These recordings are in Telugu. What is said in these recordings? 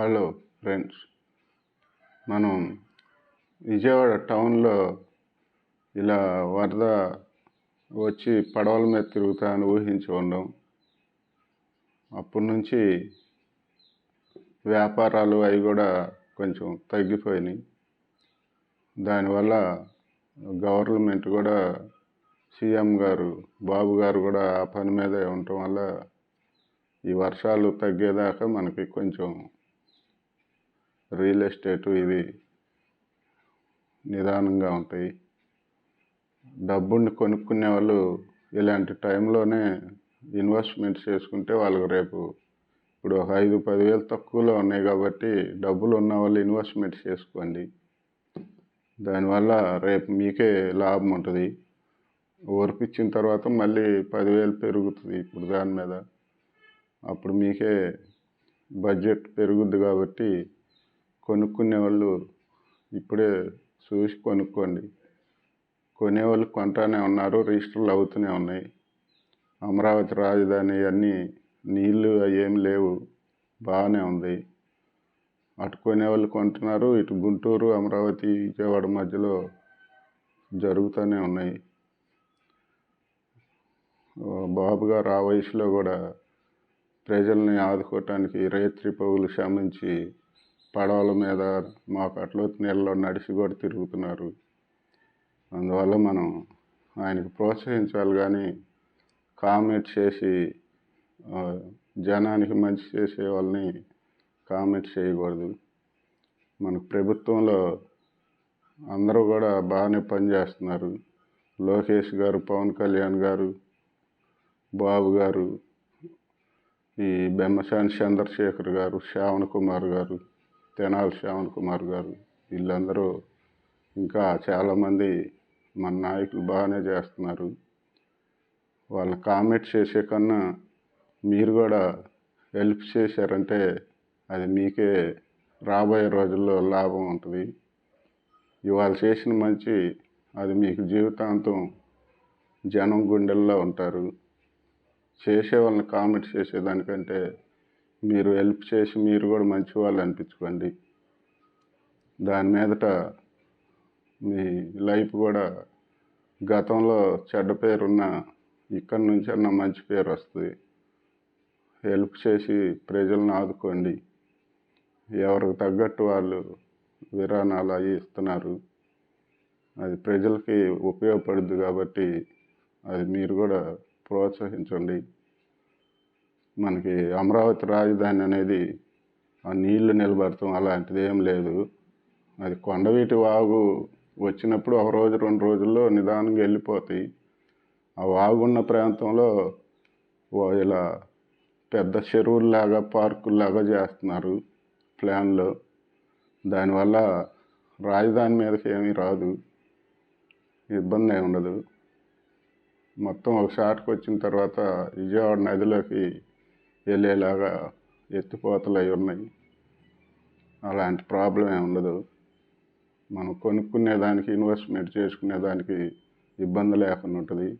హలో ఫ్రెండ్స్ మనం విజయవాడ టౌన్లో ఇలా వరద వచ్చి పడవల మీద తిరుగుతామని ఊహించి ఉండం. అప్పటి నుంచి వ్యాపారాలు అవి కూడా కొంచెం తగ్గిపోయినాయి. దానివల్ల గవర్నమెంట్ కూడా సీఎం గారు బాబు గారు కూడా ఆ పని మీదే ఉండటం వల్ల ఈ వర్షాలు తగ్గేదాకా మనకి కొంచెం రియల్ ఎస్టేటు ఇవి నిదానంగా ఉంటాయి. డబ్బుని కొనుక్కునే వాళ్ళు ఇలాంటి టైంలోనే ఇన్వెస్ట్మెంట్ చేసుకుంటే వాళ్ళకు రేపు ఇప్పుడు ఒక ఐదు పదివేలు తక్కువలో ఉన్నాయి కాబట్టి డబ్బులు ఉన్న వాళ్ళు ఇన్వెస్ట్మెంట్ చేసుకోండి. దానివల్ల రేపు మీకే లాభం ఉంటుంది. ఓర్పిచ్చిన తర్వాత మళ్ళీ పదివేలు పెరుగుతుంది ఇప్పుడు దాని మీద. అప్పుడు మీకే బడ్జెట్ పెరుగుద్ది కాబట్టి కొనుక్కునే వాళ్ళు ఇప్పుడే చూసి కొనుక్కోండి. కొనేవాళ్ళు కొంటానే ఉన్నారు రిజిస్టర్లు అవుతూనే ఉన్నాయి. అమరావతి రాజధాని అన్నీ నీళ్ళు ఏం లేవు బాగానే ఉంది. అటు కొనేవాళ్ళు కొంటున్నారు ఇటు గుంటూరు అమరావతి విజయవాడ మధ్యలో జరుగుతూనే ఉన్నాయి. బాబు గారు ఆ వయసులో కూడా ప్రజల్ని ఆదుకోవటానికి రేత్రి పౌలు శ్రమించి పడవల మీద మాకు అట్లోతు నీళ్ళలో నడిచి కూడా తిరుగుతున్నారు. అందువల్ల మనం ఆయనకు ప్రోత్సహించాలి కానీ కామెంట్ చేసి జనానికి మంచి చేసే వాళ్ళని కామెంట్ చేయకూడదు. మనకు ప్రభుత్వంలో అందరూ కూడా బాగానే పనిచేస్తున్నారు. లోకేష్ గారు పవన్ కళ్యాణ్ గారు బాబు గారు ఈ బెమ్మశాని చంద్రశేఖర్ గారు శ్రావణ్ కుమార్ గారు తెనాలి శ్యామల్ కుమార్ గారు. వీళ్ళందరూ ఇంకా చాలామంది మన నాయకులు బాగానే చేస్తున్నారు. వాళ్ళ కామెంట్ చేసే కన్నా మీరు కూడా హెల్ప్ చేశారంటే అది మీకే రాబోయే రోజుల్లో లాభం ఉంటుంది. ఇవాళ చేసిన మంచి అది మీకు జీవితాంతం జనం గుండెల్లో ఉంటారు. చేసే వాళ్ళని కామెంట్ చేసేదానికంటే మీరు హెల్ప్ చేసి మీరు కూడా మంచి వాళ్ళు అనిపించుకోండి. దాని మీదట మీ లైఫ్ కూడా గతంలో చెడ్డ పేరున్న ఇక్కడి నుంచి అన్న మంచి పేరు వస్తుంది. హెల్ప్ చేసి ప్రజలను ఆదుకోండి. ఎవరికి తగ్గట్టు వాళ్ళు విరాణాలు అవి ఇస్తున్నారు. అది ప్రజలకి ఉపయోగపడుద్ది కాబట్టి అది మీరు కూడా ప్రోత్సహించండి. మనకి అమరావతి రాజధాని అనేది ఆ నీళ్ళు నిలబడటం అలాంటిది ఏం లేదు. అది కొండవీటి వాగు వచ్చినప్పుడు ఒక రోజు రెండు రోజుల్లో నిదానంగా వెళ్ళిపోతాయి. ఆ వాగున్న ప్రాంతంలో ఇలా పెద్ద చెరువుల్లాగా పార్కుల్లాగా చేస్తున్నారు ప్లాన్లో. దానివల్ల రాజధాని మీదకి ఏమీ రాదు. ఇబ్బంది ఏమి ఉండదు. మొత్తం ఒక షాట్కి వచ్చిన తర్వాత విజయవాడ నదిలోకి వెళ్ళేలాగా ఎత్తిపోతలు అవి ఉన్నాయి. అలాంటి ప్రాబ్లం ఏమి ఉండదు. మనం కొనుక్కునే దానికి ఇన్వెస్ట్మెంట్ చేసుకునే దానికి ఇబ్బంది లేకుండా ఉంటుంది.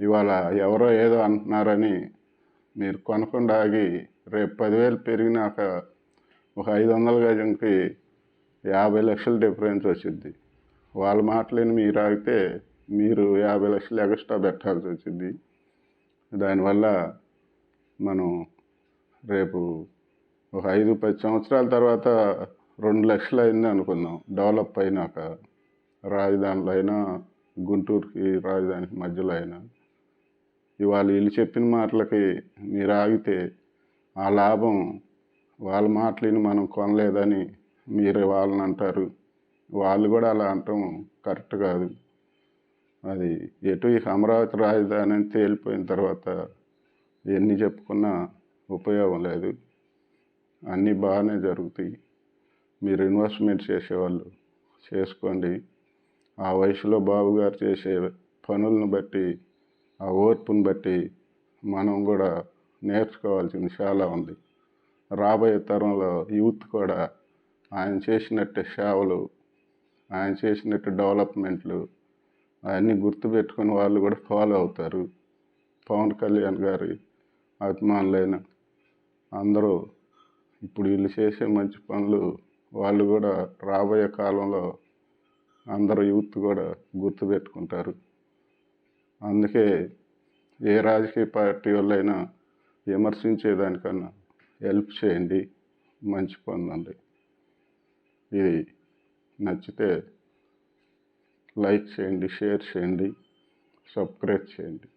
ఇవాళ ఎవరో ఏదో అంటున్నారని మీరు కొనకుండా ఆగి రేపు పదివేలు పెరిగినాక ఒక ఐదు వందల గజంకి యాభై లక్షల డిఫరెన్స్ వచ్చింది వాళ్ళ మాటలేని మీరు ఆగితే మీరు యాభై లక్షలు ఎక్స్ట్రా పెట్టాల్సి వచ్చింది దానివల్ల మనం రేపు ఒక ఐదు పది సంవత్సరాల తర్వాత రెండు లక్షలు అయింది అనుకుందాం. డెవలప్ అయినాక రాజధానిలో అయినా గుంటూరుకి రాజధానికి మధ్యలో అయినా. ఇవాళ వీళ్ళు చెప్పిన మాటలకి మీరు ఆగితే ఆ లాభం వాళ్ళ మాటలని మనం కొనలేదని మీరు వాళ్ళని అంటారు. వాళ్ళు కూడా అలా అంటాం కరెక్ట్ కాదు. అది ఎటు ఇక అమరావతి రాజధాని అని తేలిపోయిన తర్వాత ఎన్ని చెప్పుకున్నా ఉపయోగం లేదు. అన్నీ బాగానే జరుగుతాయి. మీరు ఇన్వెస్ట్మెంట్ చేసేవాళ్ళు చేసుకోండి. ఆ వయసులో బాబు గారు చేసే పనులను బట్టి ఆ ఓర్పును బట్టి మనం కూడా నేర్చుకోవాల్సింది చాలా ఉంది. రాబోయే తరంలో యూత్ కూడా ఆయన చేసినట్టు సేవలు ఆయన చేసినట్టు డెవలప్మెంట్లు అవన్నీ గుర్తుపెట్టుకుని వాళ్ళు కూడా ఫాలో అవుతారు. పవన్ కళ్యాణ్ గారి అభిమానులైన అందరూ ఇప్పుడు వీళ్ళు చేసే మంచి పనులు వాళ్ళు కూడా రాబోయే కాలంలో అందరు యూత్ కూడా గుర్తుపెట్టుకుంటారు. అందుకే ఏ రాజకీయ పార్టీ వాళ్ళైనా విమర్శించేదానికన్నా హెల్ప్ చేయండి. మంచి పొందండి ఇది నచ్చితే లైక్ చేయండి షేర్ చేయండి సబ్స్క్రైబ్ చేయండి.